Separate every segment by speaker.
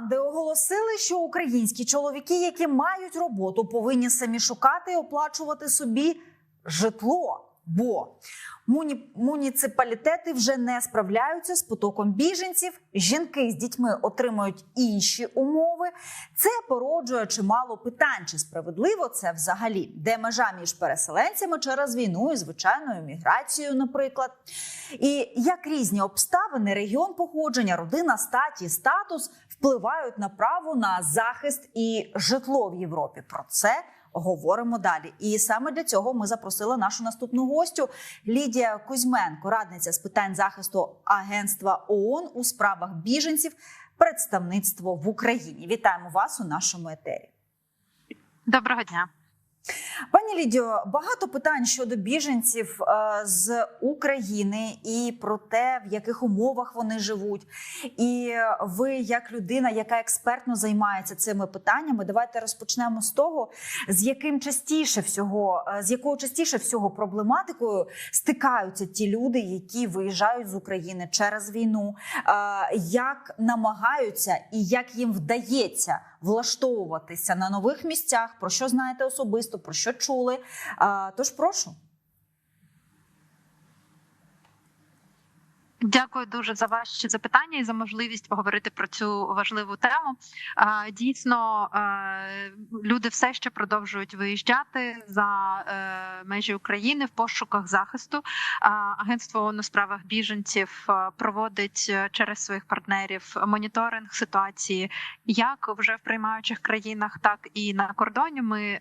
Speaker 1: Нідерланди оголосили, що українські чоловіки, які мають роботу, повинні самі шукати і оплачувати собі житло. Бо муні... муніципалітети вже не справляються з потоком біженців. Жінки з дітьми отримують інші умови. Це породжує чимало питань. Чи справедливо це взагалі? Де межа між переселенцями через війну і звичайною міграцією, наприклад? І як різні обставини, регіон походження, родина, статі, статус впливають на право на захист і житло в Європі. Про це говоримо далі. І саме для цього ми запросили нашу наступну гостю Лідія Кузьменко, радниця з питань захисту Агентства ООН у справах біженців, представництво в Україні. Вітаємо вас у нашому етері.
Speaker 2: Доброго дня.
Speaker 1: Пані Лідіо, багато питань щодо біженців е, з України і про те, в яких умовах вони живуть. І ви, як людина, яка експертно займається цими питаннями, давайте розпочнемо з того, з яким частіше всього, е, з якою частіше всього проблематикою стикаються ті люди, які виїжджають з України через війну, е, як намагаються і як їм вдається влаштовуватися на нових місцях, про що знаєте особисто, про що чули. Тож прошу.
Speaker 2: Дякую дуже за ваші запитання і за можливість поговорити про цю важливу тему. Дійсно, люди все ще продовжують виїжджати за е, межі України в пошуках захисту. Агентство ООН у справах біженців е, проводить е, через своїх партнерів моніторинг ситуації, як вже в приймаючих країнах, так і на кордоні. Ми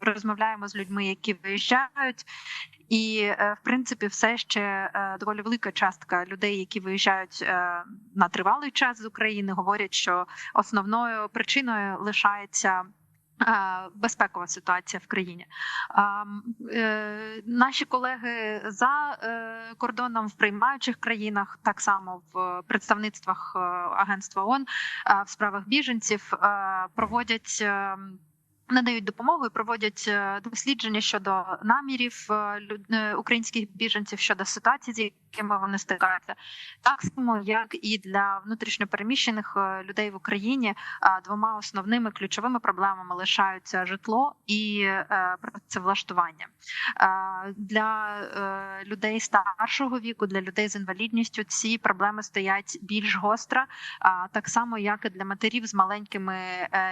Speaker 2: розмовляємо з людьми, які виїжджають. І е, в принципі, все ще е, доволі велика частка людей, які виїжджають е, на тривалий час з України, говорять, що основною причиною лишається. Безпекова ситуація в країні. Наші колеги за кордоном в приймаючих країнах, так само в представництвах Агентства ООН в справах біженців проводять надають допомогу і проводять е, дослідження щодо намірів е, українських біженців щодо ситуації, з якими вони стикаються, так само як і для внутрішньопереміщених е, людей в Україні. Двома основними ключовими проблемами лишаються житло і працевлаштування для людей старшого віку, для людей з інвалідністю. Ці проблеми стоять більш гостро, так само як і для матерів з маленькими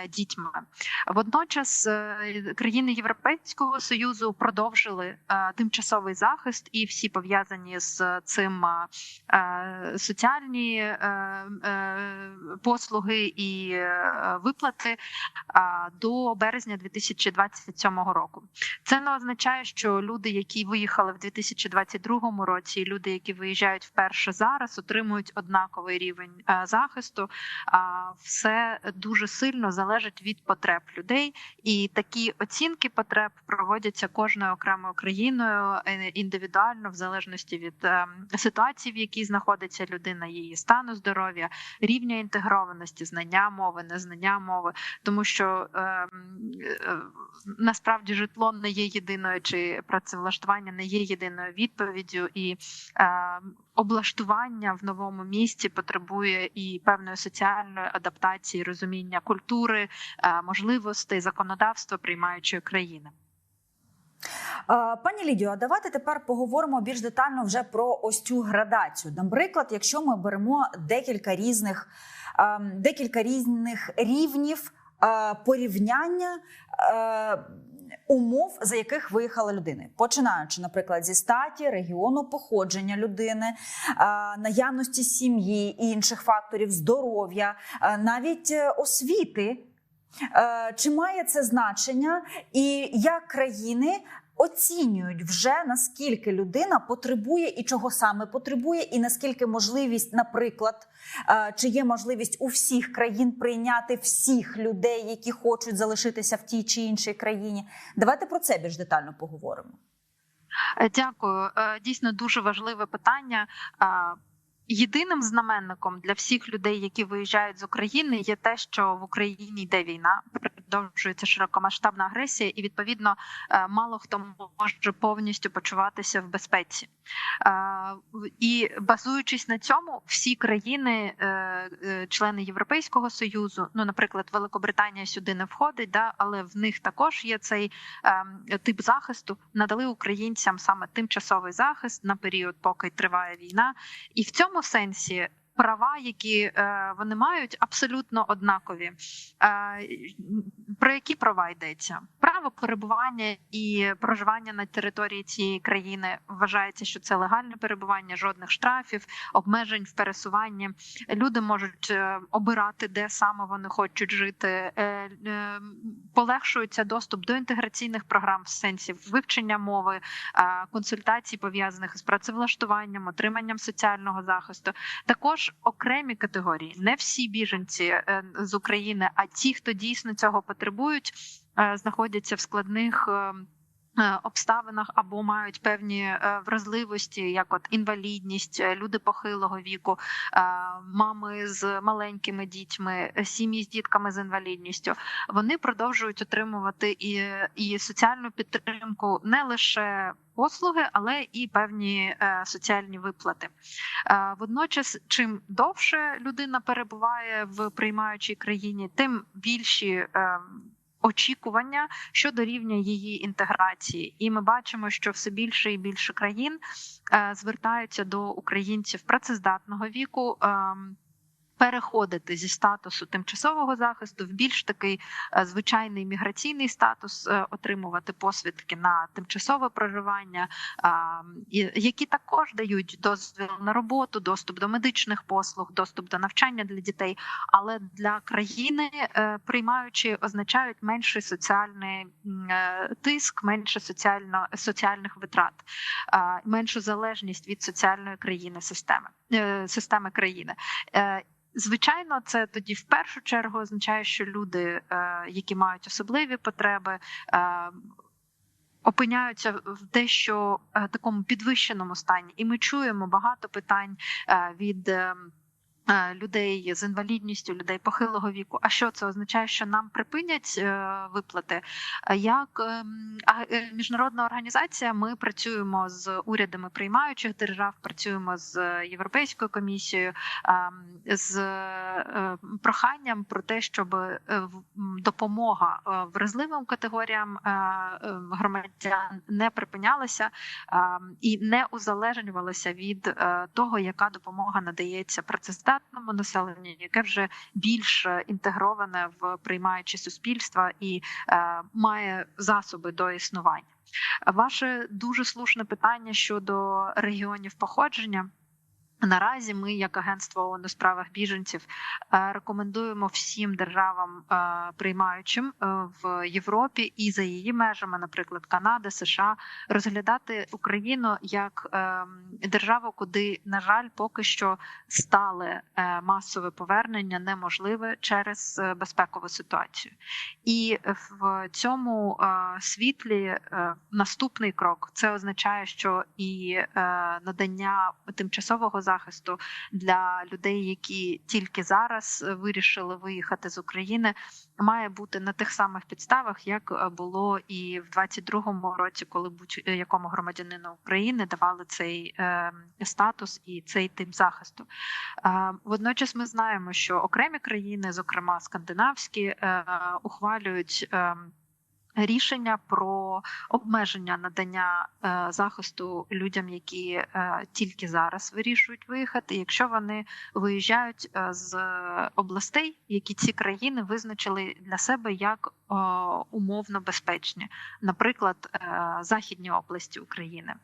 Speaker 2: дітьми. Водночас країни Європейського союзу продовжили е, тимчасовий захист, і всі пов'язані з цим е, соціальні е, послуги і виплати до березня 2027 року. Це не означає, що люди, які виїхали в 2022 році, люди, які виїжджають вперше зараз, отримують однаковий рівень захисту. Все дуже сильно залежить від потреб людей. І такі оцінки потреб проводяться кожною окремою країною е, індивідуально, в залежності від е, ситуації, в якій знаходиться людина, її стану здоров'я, рівня інтегрованості, знання мови, незнання мови, тому що е, е, насправді житло не є єдиною, чи працевлаштування не є єдиною відповіддю і. Е, облаштування в новому місці потребує і певної соціальної адаптації, розуміння культури, е, можливостей законодавства приймаючої країни.
Speaker 1: Пані Лідіо, давайте тепер поговоримо більш детально вже про ось цю градацію. Наприклад, якщо ми беремо декілька різних декілька різних рівнів порівняння умов, за яких виїхала людина, починаючи, наприклад, зі статі, регіону походження людини, наявності сім'ї інших факторів здоров'я, навіть е, освіти. Е, чи має це значення, і як країни оцінюють вже наскільки людина потребує і чого саме потребує, і наскільки можливість, наприклад, е, чи є можливість у всіх країн прийняти всіх людей, які хочуть залишитися в тій чи іншій країні? Давайте про це більш детально поговоримо.
Speaker 2: Е, дякую, дійсно дуже важливе питання. Єдиним знаменником для всіх людей, які виїжджають з України, є те, що в Україні йде війна. продовжується широкомасштабна агресія, і відповідно е, мало хто може повністю почуватися в безпеці. Е, І базуючись на цьому, всі країни, е, члени Європейського союзу, ну, наприклад, Великобританія сюди не входить, да, але в них також є цей ем, тип захисту, надали українцям саме тимчасовий захист на період, поки триває війна, і в цьому сенсі. Права, які е, вони мають, абсолютно однакові. Е, про які права йдеться? Право перебування і проживання на території цієї країни вважається, що це легальне перебування, жодних штрафів, обмежень в пересуванні. Люди можуть е, обирати, де саме вони хочуть жити. Полегшується доступ до інтеграційних програм в сенсі вивчення мови, консультацій пов'язаних з працевлаштуванням, отриманням соціального захисту. Також окремі категорії, не всі біженці е, з України, а ті, хто дійсно цього потребують, е, знаходяться в складних. Е, Обставинах або мають певні е, вразливості, як от інвалідність, е, люди похилого віку, мами з маленькими дітьми, сім'ї з дітками з інвалідністю, вони продовжують отримувати і, і соціальну підтримку не лише послуги, але і певні соціальні виплати. Водночас, чим довше людина перебуває в приймаючій країні, тим більші. Очікування щодо рівня її інтеграції, і ми бачимо, що все більше і більше країн е, звертаються до українців працездатного віку. Переходити зі статусу тимчасового захисту в більш такий е, звичайний міграційний статус, е, отримувати посвідки на тимчасове проживання, які також дають дозвіл на роботу, доступ до медичних послуг, доступ до навчання для дітей. Але для країни е, приймаючи означають менший соціальний тиск, менше соціально соціальних витрат, меншу залежність від соціальної країни системи системи країни. Звичайно, це тоді в першу чергу означає, що люди, е, які мають особливі потреби, е, опиняються в дещо е, такому підвищеному стані, і ми чуємо багато питань від. Е, Людей з інвалідністю, людей похилого віку. А що це означає, що нам припинять е, виплати? Е, Як ем, міжнародна організація, ми працюємо з урядами приймаючих держав, працюємо з Європейською комісією ем, з проханням про те, щоб допомога вразливим категоріям громадян не припинялася ем, і не узалежнювалася від того, яка допомога надається працездатному населенню, яке вже більш е, інтегроване в приймаючі суспільства і е, має засоби до існування. Ваше дуже слушне питання щодо регіонів походження. Наразі ми, як агентство ООН у справах біженців, е, рекомендуємо всім державам е, приймаючим е, в Європі і за її межами, наприклад, Канада, США, розглядати Україну як е, державу, куди, на жаль, поки що стале масове повернення неможливе через безпекову ситуацію. І в цьому світлі наступний крок це означає, що і надання тимчасового захисту для людей, які тільки зараз е, вирішили виїхати з України, має бути на тих самих підставах, як е, було і в 22-му році, коли будь-якому громадянину України давали цей е, статус і цей тип захисту. Е, Водночас ми знаємо, що окремі країни, зокрема скандинавські, е, ухвалюють. Рішення про обмеження надання е, захисту людям, які е, тільки зараз вирішують виїхати, якщо вони виїжджають е, з областей, які ці країни визначили для себе як умовно безпечні, наприклад, західні області України.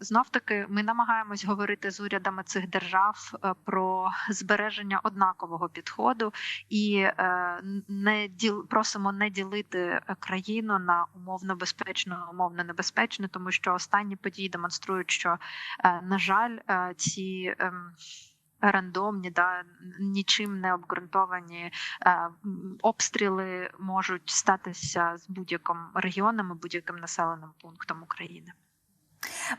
Speaker 2: Знов таки, ми намагаємось говорити з урядами цих держав про збереження однакового підходу і не діл просимо не ділити країну на умовно безпечну, умовно небезпечну, тому що останні події демонструють, що е, на жаль, е, ці ем, рандомні, да нічим не обґрунтовані е, обстріли можуть статися з будь-яким регіоном будь-яким населеним пунктом України.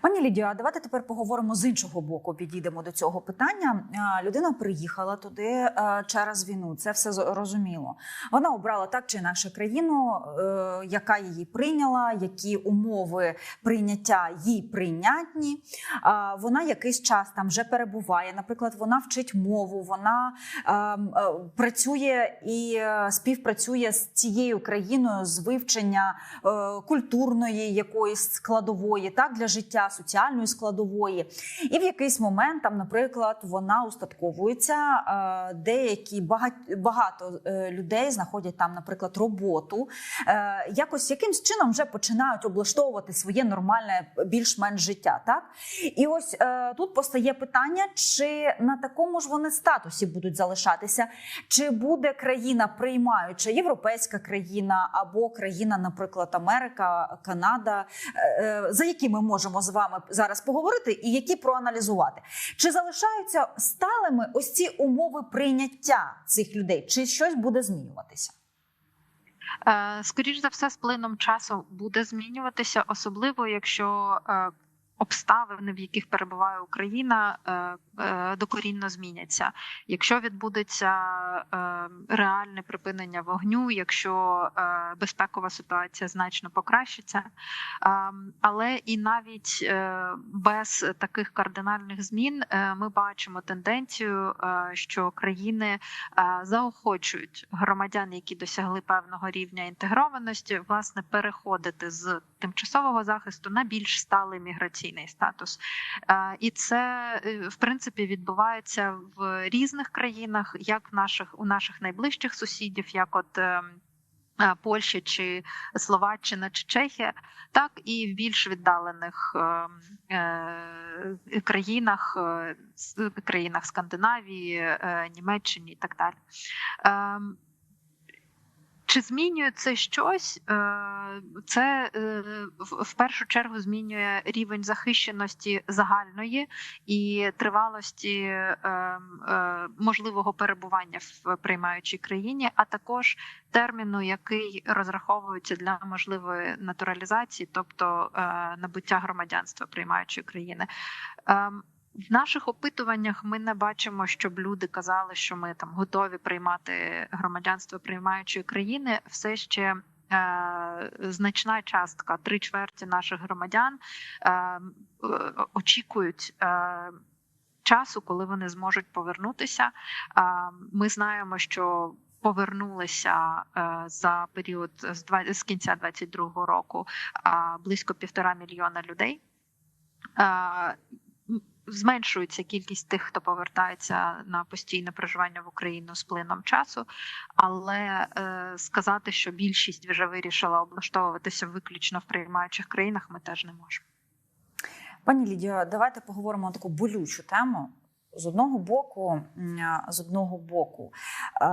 Speaker 1: Пані Лідіо, а давайте тепер поговоримо з іншого боку. Підійдемо до цього питання. Людина приїхала туди е, через війну. Це все зрозуміло. Вона обрала так чи інакше країну, е, яка її прийняла, які умови прийняття їй прийнятні. Вона якийсь час там вже перебуває. Наприклад, вона вчить мову, вона е, е, працює і співпрацює з цією країною з вивчення культурної якоїсь складової, так для життя соціальної складової. І в якийсь момент, там, наприклад, вона устатковується. е, Деякі багато, е, людей знаходять там, наприклад, роботу. Е, Якось якимсь чином вже починають облаштовувати своє нормальне більш-менш життя. Так і ось тут постає питання, чи на такому ж вони статусі будуть залишатися, чи буде країна приймаюча європейська країна або країна, наприклад, Америка, Канада, за які ми можемо з вами зараз поговорити, і які проаналізувати, чи залишаються сталими ось ці умови прийняття цих людей, чи щось буде змінюватися?
Speaker 2: Скоріше Скоріш за все, з плином часу буде змінюватися, особливо якщо е, обставини, в яких перебуває Україна, е, е, докорінно зміняться. Якщо відбудеться е, реальне припинення вогню, якщо безпекова ситуація значно покращиться, Е, але і навіть без таких кардинальних змін ми бачимо тенденцію, що країни заохочують громадян, які досягли певного рівня інтегрованості, власне, переходити з тимчасового захисту на більш сталий міграційний статус. Е, І це е, в принципі відбувається в різних країнах, як в наших у наших найближчих сусідів, як от. ем, е, Польща чи Словаччина чи Чехія, так і в більш віддалених країнах, країнах Скандинавії, Німеччині і так далі. Ем, чи змінює це щось? Е, Це е, в- першу чергу змінює рівень захищеності загальної і тривалості е, е, можливого перебування в приймаючій країні, а також терміну, який розраховується для можливої натуралізації, тобто е, набуття громадянства приймаючої країни. В наших опитуваннях ми не бачимо, щоб люди казали, що ми там готові приймати громадянство приймаючої країни. Все ще е, значна частка, три чверті наших громадян е, е, очікують. Е, Часу, коли вони зможуть повернутися, Е, ми знаємо, що повернулися е, за період з кінця 22-го року е, близько півтора мільйона людей. Зменшується кількість тих, хто повертається на постійне проживання в Україну з плином часу, але е, сказати, що більшість вже вирішила облаштовуватися виключно в приймаючих країнах, ми теж не можемо.
Speaker 1: Пані Лідіо, давайте поговоримо на таку болючу тему. З одного боку, з одного боку, е,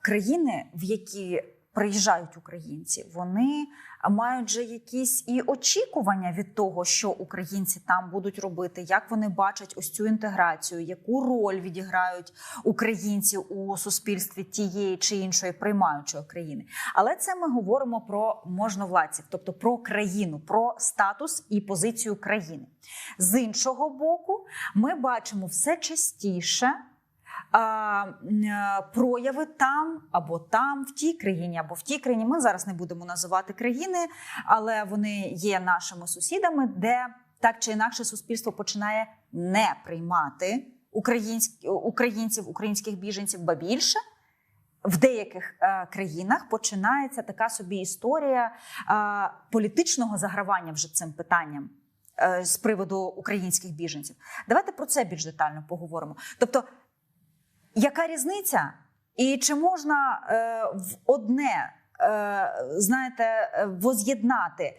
Speaker 1: країни, в які приїжджають українці, вони мають же якісь і очікування від того, що українці там будуть робити, як вони бачать ось цю інтеграцію, яку роль відіграють українці у суспільстві тієї чи іншої приймаючої країни. Але це ми говоримо про можновладців, тобто про країну, про статус і позицію країни. З іншого боку, ми бачимо все частіше. Е, Прояви там або там, в тій країні, або в тій країні. Ми зараз не будемо називати країни, але вони є нашими сусідами, де так чи інакше суспільство починає не приймати українців, українських біженців, ба більше. В деяких е, країнах починається така собі історія е, політичного загравання вже цим питанням е, з приводу українських біженців. Давайте про це більш детально поговоримо. Тобто, яка різниця, і чи можна е, в одне е, знаєте, е, воз'єднати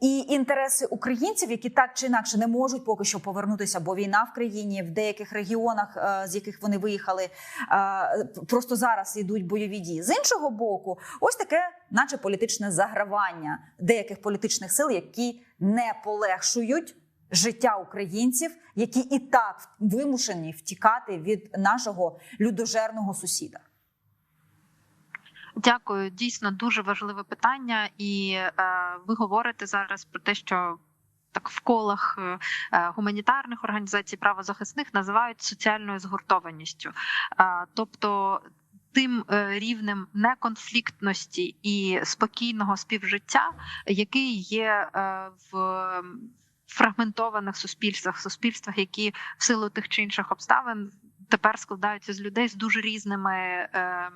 Speaker 1: і інтереси українців, які так чи інакше не можуть поки що повернутися, бо війна в країні в деяких регіонах, е, з яких вони виїхали, е, просто зараз йдуть бойові дії. З іншого боку, ось таке, наче політичне загравання деяких політичних сил, які не полегшують. Життя українців, які і так вимушені втікати від нашого людожерного сусіда.
Speaker 2: Дякую, дійсно дуже важливе питання, і е, ви говорите зараз про те, що так в колах е, е, гуманітарних організацій правозахисних називають соціальною згуртованістю, Е, тобто тим рівнем неконфліктності і спокійного співжиття, який є в фрагментованих суспільствах, суспільствах, які в силу тих чи інших обставин тепер складаються з людей з дуже різними. е,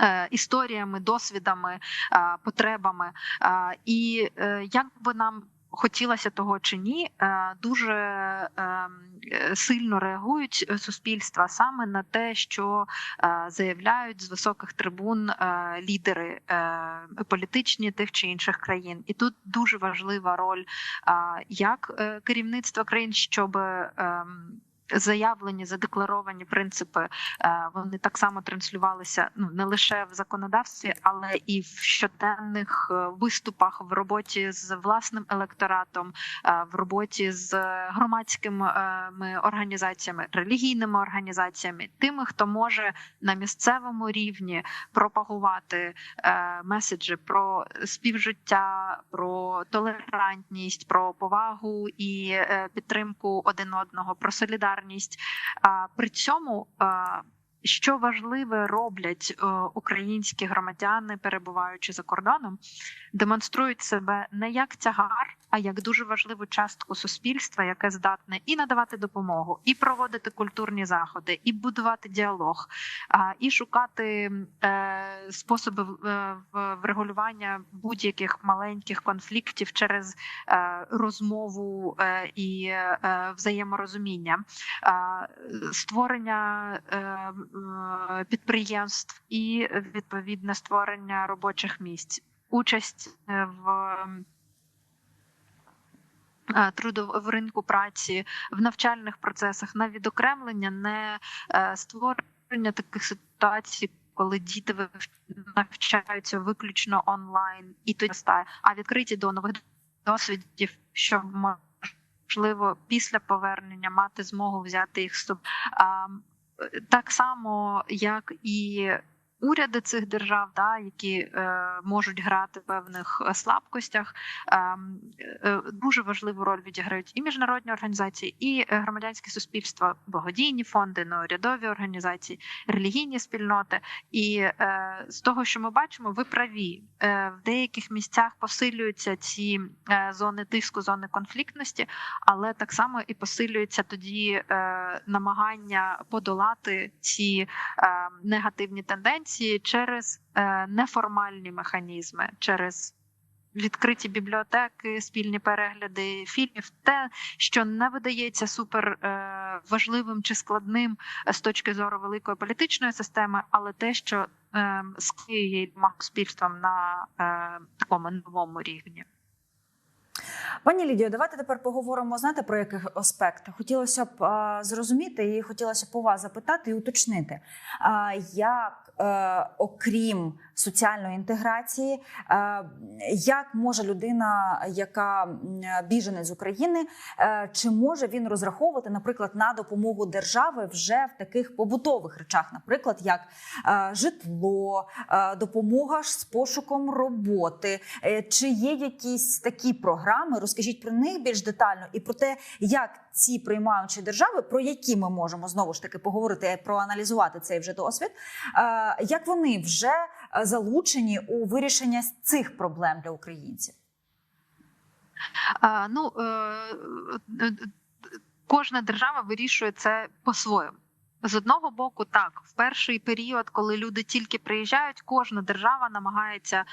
Speaker 2: е, Історіями, досвідами, е, потребами, Е, і е, як би нам хотілося того чи ні, е, дуже е, е, сильно реагують суспільства саме на те, що заявляють з високих трибун лідери політичні тих чи інших країн, і тут дуже важлива роль як керівництва країн, щоб ем, Заявлені, задекларовані принципи, е, вони так само транслювалися ну не лише в законодавстві, але і в щоденних е, виступах в роботі з власним електоратом, е, в роботі з громадськими організаціями, релігійними організаціями, тими, хто може на місцевому рівні пропагувати меседжі про співжиття, про толерантність, про повагу і підтримку один одного, про солідарність. А при цьому що важливе роблять е, українські громадяни, перебуваючи за кордоном, демонструють себе не як тягар, а як дуже важливу частку суспільства, яке здатне і надавати допомогу, і проводити культурні заходи, і будувати діалог, і шукати е, способи е, врегулювання будь-яких маленьких конфліктів через е, розмову і взаєморозуміння, створення підприємств і відповідне створення робочих місць, участь в трудов в ринку праці, в навчальних процесах, на відокремлення, не е, створення таких ситуацій. Коли діти навчаються виключно онлайн і тоді стає, а відкриті до нових досвідів, щоб можливо після повернення мати змогу взяти їх з собою. Е, Так само, як і уряди цих держав, да, які е, можуть грати в певних е, слабкостях, е, е, дуже важливу роль відіграють і міжнародні організації, і громадянське суспільство, благодійні фонди, неурядові організації, релігійні спільноти. І з того, що ми бачимо, ви праві в деяких місцях посилюються ці зони тиску, зони конфліктності, але так само і посилюється тоді намагання подолати ці негативні тенденції через е, неформальні механізми, через відкриті бібліотеки, спільні перегляди фільмів, те, що не видається супер е, важливим чи складним е, з точки зору великої політичної системи, але те, що склеює суспільством на такому новому рівні.
Speaker 1: Пані Лідіо, давайте тепер поговоримо. Знаєте про яких аспектах? Хотілося б а, зрозуміти і хотілося б у вас запитати і уточнити, а, як окрім соціальної інтеграції, е, як може людина, яка м, біженець з України, е, чи може він розраховувати, наприклад, на допомогу держави вже в таких побутових речах, наприклад, як е, житло, е, допомога з пошуком роботи, Е, чи є якісь такі програми? Розкажіть про них більш детально і про те, як ці приймаючі держави, про які ми можемо знову ж таки поговорити, проаналізувати цей вже досвід, е, як вони вже е, залучені у вирішення цих проблем для українців?
Speaker 2: А, ну, е, е, кожна держава вирішує це по-своєму. З одного боку, так, в перший період, коли люди тільки приїжджають, кожна держава намагається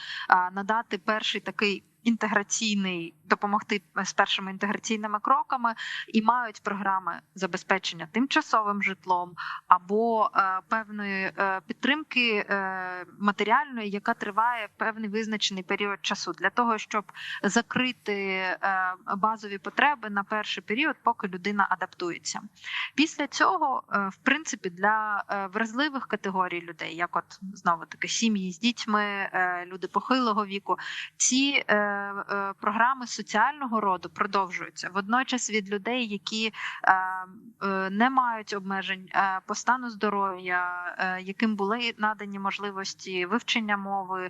Speaker 2: надати перший такий інтеграційний допомогти з першими інтеграційними кроками і мають програми забезпечення тимчасовим житлом або е, певної е, підтримки е, матеріальної, яка триває певний визначений період часу, для того, щоб закрити е, базові потреби на перший період, поки людина адаптується. Після цього, е, в принципі, для е, вразливих категорій людей, як от знову таки сім'ї з дітьми, е, люди похилого віку, ці е, е, програми соціального роду продовжуються водночас від людей, які е, е, не мають обмежень е, по стану здоров'я, яким були надані можливості вивчення мови,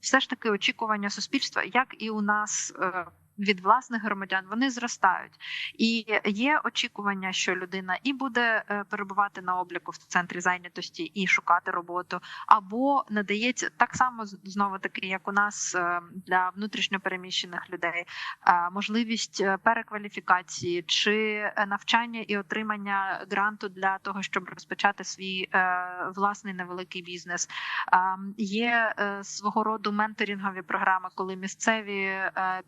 Speaker 2: все ж таки очікування суспільства, як і у нас. Від власних громадян, вони зростають. І є очікування, що людина і буде е, перебувати на обліку в центрі зайнятості і шукати роботу, або надається так само знову таки, як у нас е, для внутрішньопереміщених людей, е, можливість перекваліфікації чи навчання і отримання гранту для того, щоб розпочати свій власний невеликий бізнес. Ем, Є свого роду менторингові програми, коли місцеві е,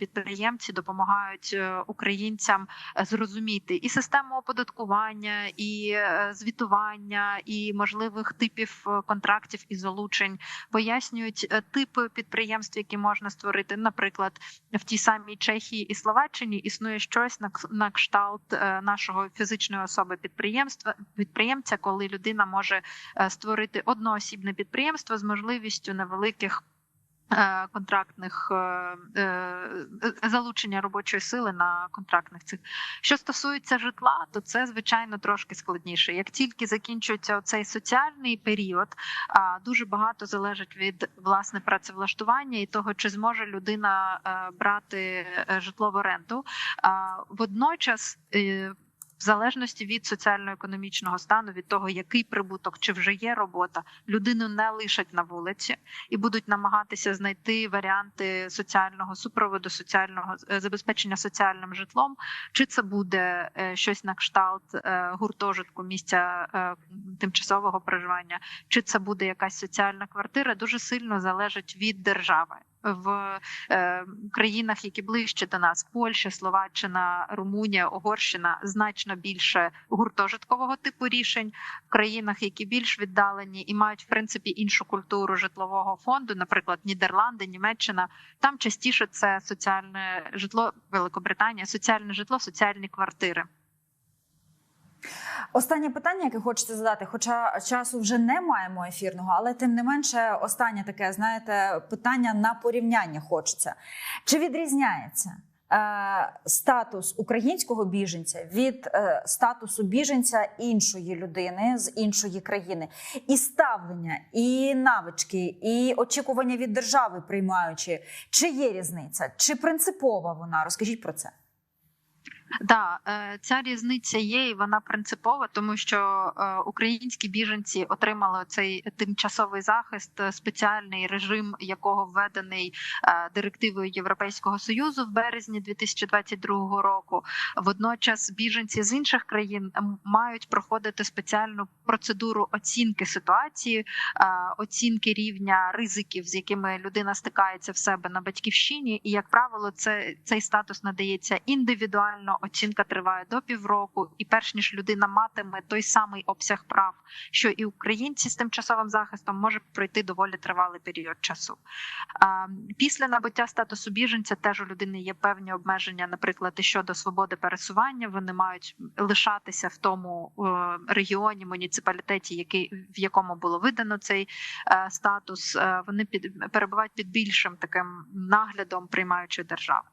Speaker 2: підприємці допомагають е, українцям е, зрозуміти і систему оподаткування, і е, звітування, і можливих типів контрактів і залучень, пояснюють типи підприємств, які можна створити. Наприклад, в тій самій Чехії і Словаччині існує щось на кшталт нашого фізичної особи підприємства підприємця, коли людина може створити одноосібне підприємство з можливістю невеликих. Е, Контрактних е, е, залучення робочої сили на контрактних цих що стосується житла, то це звичайно трошки складніше. Як тільки закінчується цей соціальний період, дуже багато залежить від власне працевлаштування і того, чи зможе людина брати житло в оренду. Водночас. В залежності від соціально-економічного стану, від того, який прибуток чи вже є робота, людину не лишать на вулиці і будуть намагатися знайти варіанти соціального супроводу, соціального е, забезпечення соціальним житлом, чи це буде е, щось на кшталт е, гуртожитку місця тимчасового проживання, чи це буде якась соціальна квартира, дуже сильно залежить від держави. В е, країнах, які ближче до нас, Польща, Словаччина, Румунія, Угорщина, значно більше гуртожиткового типу рішень. В країнах, які більш віддалені і мають в принципі іншу культуру житлового фонду, наприклад, Нідерланди, Німеччина, там частіше це соціальне житло, Великобританія, соціальне житло, соціальні квартири.
Speaker 1: Останнє питання, яке хочеться задати, хоча часу вже не маємо ефірного, але тим не менше, останнє таке, знаєте, питання на порівняння хочеться. Чи відрізняється е, статус українського біженця від е, статусу біженця іншої людини з іншої країни? І ставлення, і навички, і очікування від держави приймаючи, чи є різниця, чи принципова вона? Розкажіть про це.
Speaker 2: Да, е, ця різниця є, і вона принципова, тому що е, українські біженці отримали цей тимчасовий захист, е, спеціальний режим, якого введений директивою Європейського союзу в березні 2022 року. Водночас біженці з інших країн мають проходити спеціальну процедуру оцінки ситуації, оцінки рівня ризиків, з якими людина стикається в себе на батьківщині, і як правило, це цей статус надається індивідуально. Оцінка триває до півроку, і перш ніж людина матиме той самий обсяг прав, що і українці з тимчасовим захистом може пройти доволі тривалий період часу. Після набуття статусу біженця теж у людини є певні обмеження, наприклад, щодо свободи пересування. Вони мають лишатися в тому е, регіоні, муніципалітеті, в якому було видано цей е, статус. Е, Вони під перебувають під більшим таким наглядом приймаючої держави.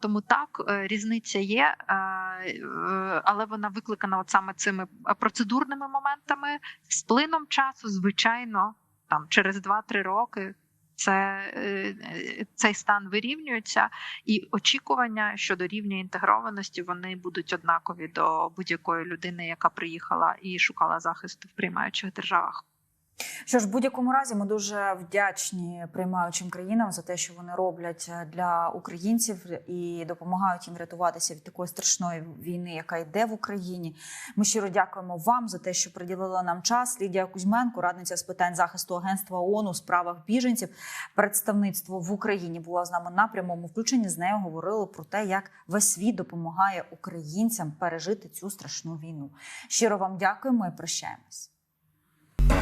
Speaker 2: Тому так е, різниця є, е, е, але вона викликана от саме цими процедурними моментами з плином часу, звичайно, там через 2-3 роки. Це цей стан вирівнюється, і очікування щодо рівня інтегрованості вони будуть однакові до будь-якої людини, яка приїхала і шукала захисту в приймаючих державах.
Speaker 1: Що ж, в будь-якому разі, ми дуже вдячні приймаючим країнам за те, що вони роблять е, для українців і допомагають їм рятуватися від такої страшної війни, яка йде в Україні. Ми щиро дякуємо вам за те, що приділили нам час. Лідія Кузьменко, радниця з питань захисту агентства ООН у справах біженців. Представництво в Україні була з нами на прямому включенні. З нею говорили про те, як весь світ допомагає українцям пережити цю страшну війну. Щиро вам дякуємо і прощаємось.